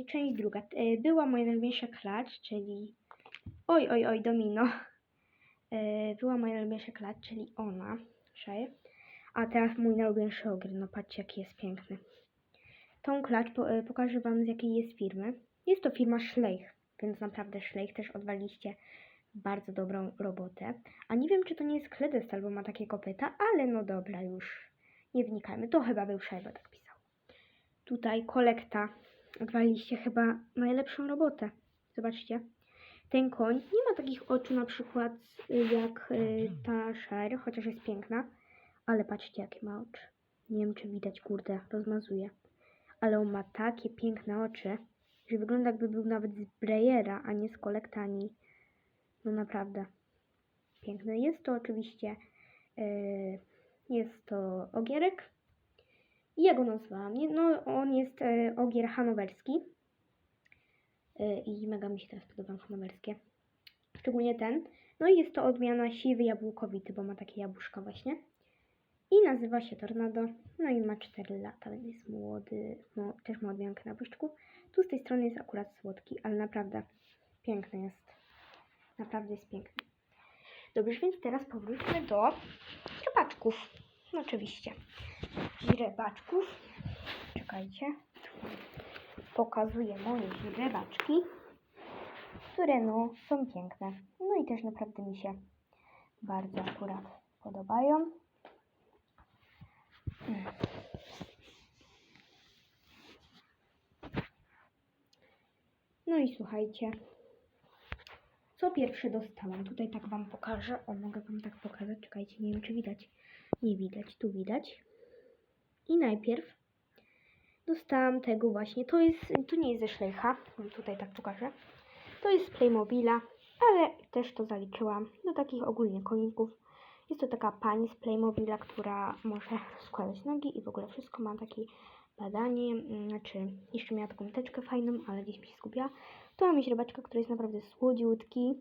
będzie część druga. E, Była moja najlubiejsza klacz, czyli... Oj, oj, oj, domino. E, Była moja najlubiejsza klacz, czyli ona. Shire. A teraz mój najlubiejszy ogier. No patrzcie, jaki jest piękny. Tą klacz e, pokażę Wam z jakiej jest firmy. Jest to firma Schleich, więc naprawdę Schleich też odwaliście bardzo dobrą robotę. A nie wiem, czy to nie jest Kledest albo ma takie kopyta, ale no dobra, już nie wnikajmy. To chyba był Szajba tak pisał. Tutaj kolekta. Odwaliliście chyba najlepszą robotę. Zobaczcie. Ten koń nie ma takich oczu na przykład y, jak y, ta Shire, chociaż jest piękna. Ale patrzcie, jakie ma oczy. Nie wiem, czy widać, kurde, rozmazuje. Ale on ma takie piękne oczy, że wygląda jakby był nawet z Breyera, a nie z kolekta, ani... No naprawdę. Piękny. Jest to oczywiście... y, jest to ogierek. I ja go nazwałam. No, on jest e, ogier hanowerski. E, I mega mi się teraz podobają hanowerskie. Szczególnie ten. No i jest to odmiana siwy jabłkowity, bo ma takie jabłuszka właśnie. I nazywa się Tornado. No i ma 4 lata, więc jest młody. No, też ma odmiankę na puszczku. Tu z tej strony jest akurat słodki, ale naprawdę piękny jest. Naprawdę jest piękny. Dobrze, więc teraz powróćmy do źrebaczków. No oczywiście. Źrebaczków. Czekajcie. Pokazuję moje źrebaczki, które no są piękne. No i też naprawdę mi się bardzo akurat podobają. No i słuchajcie, co pierwsze dostałam? Tutaj tak Wam pokażę. O, mogę Wam tak pokazać. Czekajcie, nie wiem czy widać. Nie widać, tu widać. I najpierw dostałam tego właśnie. To jest, to nie jest ze Schleicha. Tutaj tak pokażę. To jest z Playmobila, ale też to zaliczyłam do takich ogólnie koników. Jest to taka pani z Playmobila, która może składać nogi i w ogóle wszystko. Ma takie badanie, mm, znaczy jeszcze miała taką teczkę fajną, ale gdzieś mi się skupiła. To mam źrebaczka, który jest naprawdę słodziutki.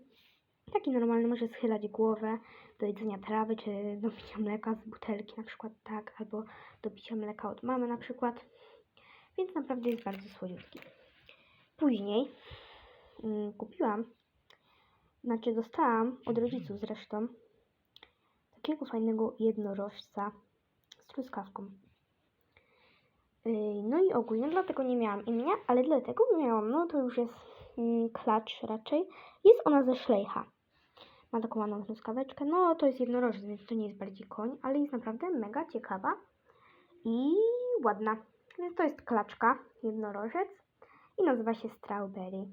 Taki normalny, może schylać głowę do jedzenia trawy, czy do picia mleka z butelki na przykład, tak, albo do picia mleka od mamy na przykład. Więc naprawdę jest bardzo słodziutki. Później mm, kupiłam, znaczy dostałam od rodziców zresztą takiego fajnego jednorożca z truskawką. Yy, No i ogólnie dlatego nie miałam imienia, ale dlatego miałam, no to już jest mm, klacz raczej. Jest ona ze Schleicha. Ma taką ładną truskaweczkę. No to jest jednorożec, więc to nie jest bardziej koń, ale jest naprawdę mega ciekawa i ładna. Więc to jest klaczka, jednorożec i nazywa się Strawberry.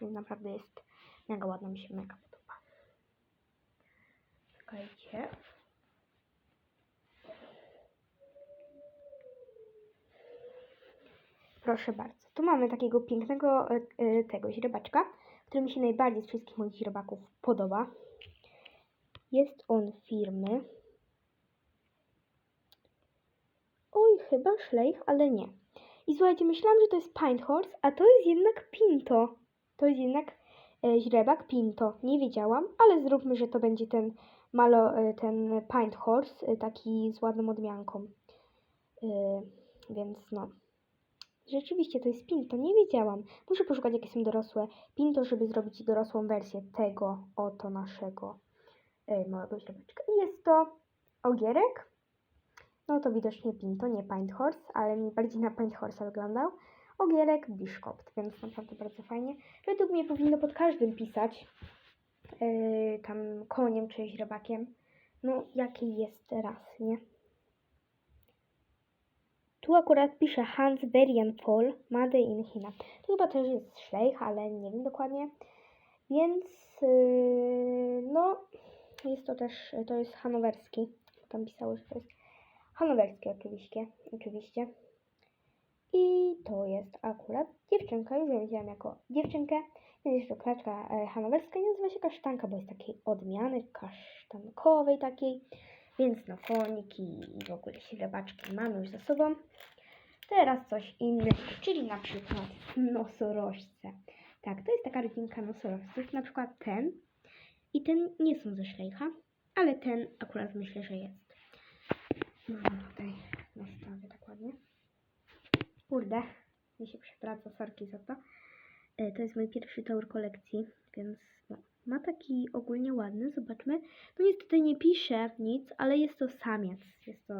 Więc naprawdę jest mega ładna, mi się mega podoba. Czekajcie. Proszę bardzo. Tu mamy takiego pięknego e, e, tego źrebaczka, który mi się najbardziej z wszystkich moich źrebaków podoba. Jest on firmy. Oj, chyba Schleich, ale nie. I słuchajcie, myślałam, że to jest Pint Horse, a to jest jednak Pinto. To jest jednak e, źrebak Pinto. Nie wiedziałam, ale zróbmy, że to będzie ten malo, e, ten Pint Horse, e, taki z ładną odmianką. E, więc no. Rzeczywiście to jest Pinto, nie wiedziałam. Muszę poszukać jakie są dorosłe Pinto, żeby zrobić dorosłą wersję tego oto naszego e, małego źrebaczka. I jest to ogierek. No to widocznie Pinto, nie Pint Horse, ale mi bardziej na Pint Horse wyglądał. Ogierek Biszkopt, więc naprawdę bardzo fajnie. Według mnie powinno pod każdym pisać e, tam koniem czy źrebakiem. No jaki jest raz, nie? Tu akurat pisze Hans Fall, Made in China. To chyba też jest Schleich, ale nie wiem dokładnie. Więc yy, no, jest to też, to jest hanowerski. Tam pisało, że to jest hanowerski oczywiście, oczywiście. I to jest akurat dziewczynka, już ją wziąłem jako dziewczynkę. Jest to klaczka e, hanowerska i nazywa się kasztanka, bo jest takiej odmiany kasztankowej takiej. Więc no koniki i w ogóle źrebaczki mamy już za sobą. Teraz coś innego, czyli na przykład nosorożce. Tak, to jest taka rodzinka nosorożców, na przykład ten i ten nie są ze Schleicha, ale ten akurat myślę, że jest. Może tutaj nastawię tak ładnie. Kurde, mi się przewraca, sorki za to. E, To jest mój pierwszy taur kolekcji, więc no, ma taki ogólnie ładny, zobaczmy. No nie pisze nic, ale jest to samiec. Jest to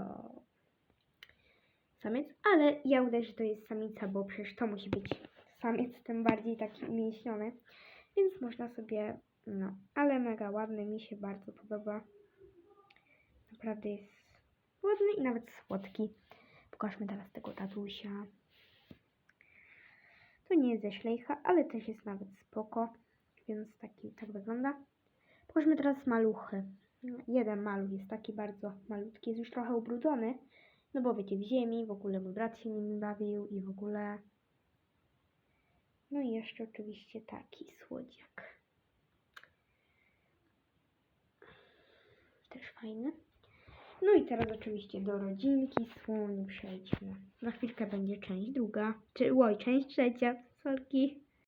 samiec, ale ja udaję, że to jest samica, bo przecież to musi być samiec, tym bardziej taki umięśniony. Więc można sobie, no, ale mega ładny, mi się bardzo podoba. Naprawdę jest ładny i nawet słodki. Pokażmy teraz tego tatusia. To nie jest ze szlejcha, ale też jest nawet spoko, więc taki tak wygląda. Pokażmy teraz maluchy. Jeden maluch jest taki bardzo malutki, jest już trochę ubrudzony, no bo wiecie, w ziemi, w ogóle mój brat się nimi bawił i w ogóle... No i jeszcze oczywiście taki słodziak. Też fajny. No i teraz oczywiście do rodzinki słoni przejdźmy. Za chwilkę będzie część druga, czy oj, część trzecia, sorki.